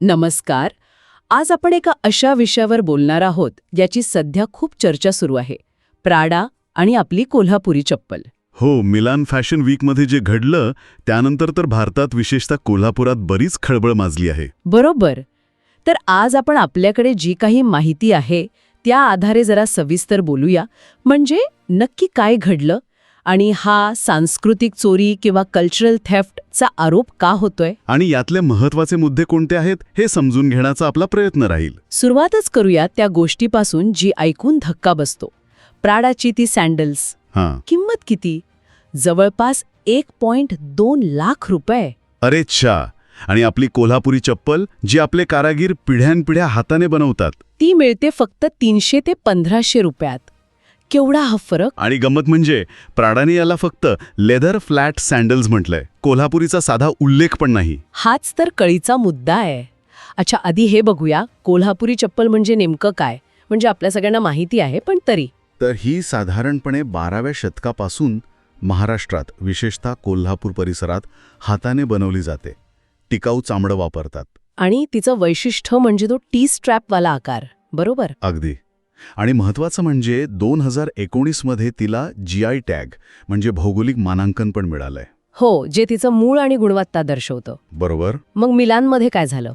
नमस्कार. आज आपण एका अशा विषयावर बोलणार आहोत ज्याची सध्या खूप चर्चा सुरू आहे. प्राडा आणि आपली कोल्हापुरी चप्पल. हो मिलान फॅशन वीकमध्ये जे घडलं त्यानंतर तर भारतात विशेषतः कोल्हापुरात बरीच खळबळ माजली आहे. बरोबर. तर आज आपण आपल्याकडे जी काही माहिती आहे त्या आधारे जरा सविस्तर बोलूया. म्हणजे नक्की काय घडलं? आणि हा सांस्कृतिक चोरी किंवा कल्चरल थेफ्टचा आरोप का होतोय? आणि यातले महत्त्वाचे मुद्दे कोणते आहेत हे समजून घेण्याचा आपला प्रयत्न राहील. सुरुवातच करूया त्या गोष्टीपासून जी ऐकून धक्का बसतो. प्राडाची ती सँडल्स हां. किंमत किती? जवळपास एक पॉइंट दोन लाख रुपये. अरे छा. आणि आपली कोल्हापुरी चप्पल जी आपले कारागीर पिढ्यानपिढ्या हाताने बनवतात. ती मिळते फक्त तीनशे ते पंधराशे रुपयात. केवढा हा फरक? आणि गंमत म्हणजे प्राडाने याला फक्त लेदर फ्लॅट सँडल्स म्हटलंय. कोल्हापुरीचा साधा उल्लेख पण नाही. हाच तर कळीचा मुद्दा आहे. अच्छा आधी हे बघूया. कोल्हापुरी चप्पल म्हणजे नेमकं काय? म्हणजे आपल्या सगळ्यांना माहिती आहे पण तरी. तर ही साधारणपणे बाराव्या शतकापासून महाराष्ट्रात विशेषतः कोल्हापूर परिसरात हाताने बनवली जाते. टिकाऊ चामडं वापरतात. आणि तिचं वैशिष्ट्य म्हणजे तो टी स्ट्रॅपवाला आकार. बरोबर? अगदी. आणि महत्वाचं म्हणजे दोन हजार एकोणीसमध्ये तिला जी आय टॅग म्हणजे भौगोलिक मानांकन पण मिळालंय. हो जे तिचं मूळ आणि गुणवत्ता दर्शवतं. बरोबर. मग मिलानमध्ये काय झालं?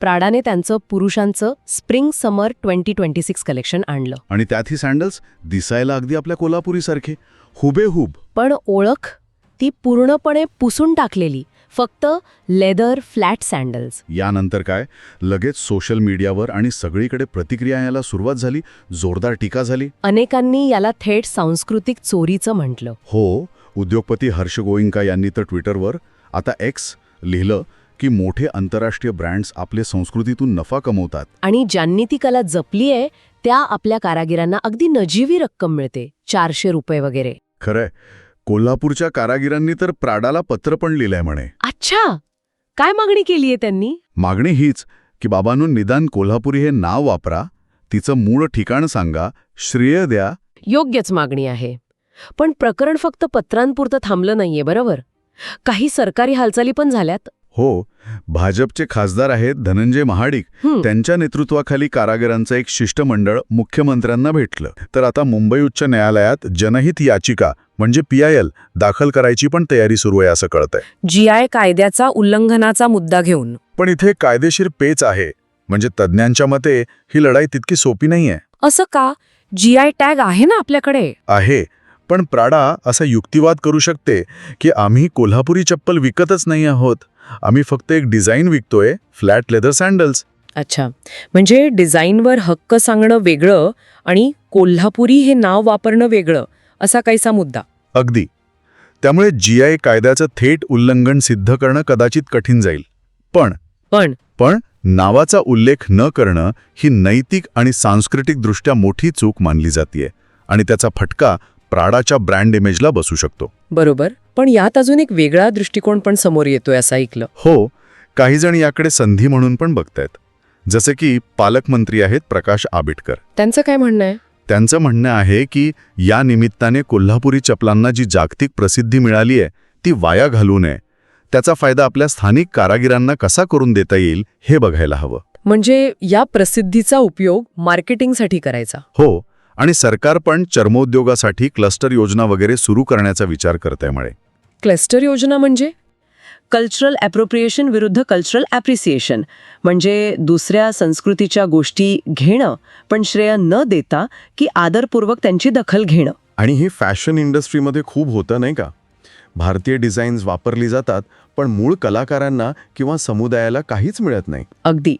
प्राडाने त्यांचं पुरुषांचं spring summer twenty twenty six collection आणलं. आणि त्यात ही सँडल्स दिसायला अगदी आपल्या कोल्हापुरीसारखे हुबेहूब. पण ओळख ती पूर्णपणे पुसून टाकलेली. फक्त लेदर फ्लॅट सँडल्स. यानंतर काय? लगेच सोशल मीडियावर आणि सगळीकडे प्रतिक्रिया यायला सुरुवात झाली जोरदार टीका झाली. अनेकांनी याला थेट सांस्कृतिक चोरीचं म्हटलं. हो उद्योगपती हर्ष गोईंका यांनी तर ट्विटरवर आता एक्स लिहिलं की मोठे आंतरराष्ट्रीय ब्रँड्स आपले संस्कृतीतून नफा कमवतात. आणि ज्यांनी ती कला जपली आहे त्या आपल्या कारागिरांना अगदी नजीवी रक्कम मिळते चारशे रुपये वगैरे. खरंय. कोल्हापूरच्या कारागिरांनी तर प्राडाला पत्र पण लिहिलंय म्हणे. अच्छा! काय मागणी केली आहे त्यांनी? मागणी हीच की बाबांनो निदान कोल्हापुरी हे नाव वापरा तिचं मूळ ठिकाण सांगा श्रेय द्या. योग्यच मागणी आहे. पण प्रकरण फक्त पत्रांपुरतं थांबलं नाहीये बरोबर? काही सरकारी हालचाली पण झाल्यात? हो भाजपचे खासदार आहेत धनंजय महाडिक. त्यांच्या नेतृत्वाखाली कारागिरांचं एक शिष्टमंडळ मुख्यमंत्र्यांना भेटलं. तर आता मुंबई उच्च न्यायालयात जनहित याचिका म्हणजे पीआयएल दाखल करायची पण तयारी सुरू आहे असं कळतंय. जी आय कायद्याचा उल्लंघनाचा मुद्दा घेऊन. पण इथे कायदेशीर पेच आहे. म्हणजे तज्ज्ञांच्या मते ही लढाई तितकी सोपी नाहीये. असं का? जी आय टॅग आहे ना आपल्याकडे? आहे. पण प्राडा असा युक्तिवाद करू शकते की आम्ही कोल्हापुरी चप्पल विकतच नाही आहोत. आम्ही फक्त एक डिझाईन विकतोय फ्लॅट लेदर सँडल्स अच्छा. म्हणजे डिझाईनवर हक्क सांगणं वेगळं आणि कोल्हापुरी हे नाव वापरणं वेगळं असा काहीसा मुद्दा. अगदी. त्यामुळे जी आय कायद्याचं थेट उल्लंघन सिद्ध करणं कदाचित कठीण जाईल. पण पण? पण नावाचा उल्लेख न करणं ही नैतिक आणि सांस्कृतिकदृष्ट्या मोठी चूक मानली जातीये आणि त्याचा फटका प्राडाच्या ब्रँड इमेजला बसू शकतो. बरोबर पण यात अजून एक वेगळा दृष्टिकोन पण समोर येतोय असं ऐकलं. हो काही जण याकडे संधी म्हणून पण बघतायत. जसे की पालकमंत्री आहेत प्रकाश आबिटकर. त्यांचं काय म्हणणं आहे? त्यांचं म्हणणं आहे की या निमित्ताने कोल्हापुरी चपलांना जी जागतिक प्रसिद्धी मिळाली आहे ती वाया घालू नये. त्याचा फायदा आपल्या स्थानिक कारागिरांना कसा करून देता येईल हे बघायला हवं. म्हणजे या प्रसिद्धीचा उपयोग मार्केटिंगसाठी करायचा. हो आणि सरकार पण चर्मोद्योगासाठी क्लस्टर योजना वगैरे सुरू करण्याचा विचार करतंय म्हणे. क्लस्टर योजना म्हणजे? कल्चरल ॲप्रोप्रिएशन विरुद्ध कल्चरल ॲप्रिसिएशन. म्हणजे दुसऱ्या संस्कृतीच्या गोष्टी घेणं पण श्रेय न देता की आदरपूर्वक त्यांची दखल घेणं. आणि हे फॅशन इंडस्ट्रीमध्ये खूप होतं नाही का? भारतीय डिझाईन्स वापरली जातात पण मूळ कलाकारांना किंवा समुदायाला काहीच मिळत नाही. अगदी.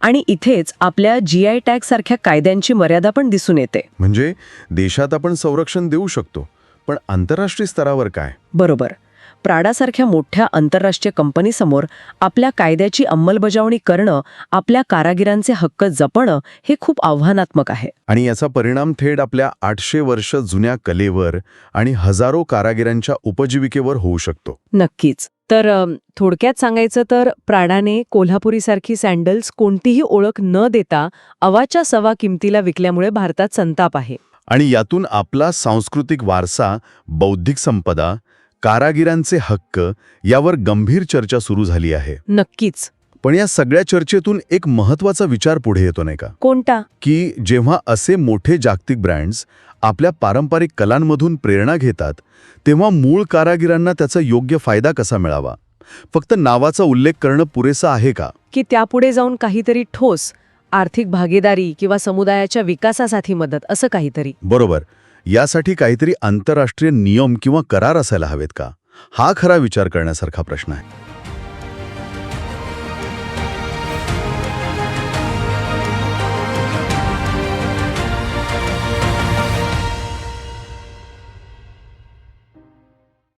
आणि इथेच आपल्या जी आय टॅग सारख्या कायद्यांची मर्यादा पण दिसून येते. म्हणजे देशात आपण संरक्षण देऊ शकतो पण आंतरराष्ट्रीय स्तरावर काय? बरोबर. प्राडासारख्या मोठ्या आंतरराष्ट्रीय कंपनीसमोर आपल्या कायद्याची अंमलबजावणी करणं आपल्या कारागिरांचे हक्क जपणं हे खूप आव्हानात्मक आहे. आणि याचा परिणाम थेट आपल्या आठशे वर्ष जुन्या कलेवर आणि हजारो कारागिरांच्या उपजीविकेवर होऊ शकतो. नक्कीच. तर थोडक्यात सांगायचं तर प्राडाने कोल्हापुरीसारखी सँडल्स कोणतीही ओळख न देता अवाच्या सवा किमतीला विकल्यामुळे भारतात संताप आहे. आणि यातून आपला सांस्कृतिक वारसा बौद्धिक संपदा कारागिरांचे हक्क यावर गंभीर चर्चा सुरू झाली आहे. नक्कीच. पण या सगळ्या चर्चेतून एक महत्त्वाचा विचार पुढे येतो नाही का? कोणता? की जेव्हा असे मोठे जागतिक ब्रँड्स आपल्या पारंपरिक कलांमधून प्रेरणा घेतात तेव्हा मूळ कारागिरांना त्याचा योग्य फायदा कसा मिळावा? फक्त नावाचा उल्लेख करणं पुरेसं आहे का? की त्यापुढे जाऊन काहीतरी ठोस आर्थिक भागीदारी किंवा समुदायाच्या विकासासाठी मदत असं काहीतरी. बरोबर. यासाठी काहीतरी आंतरराष्ट्रीय नियम किंवा करार असायला हवेत का? हा खरा विचार करण्यासारखा प्रश्न आहे.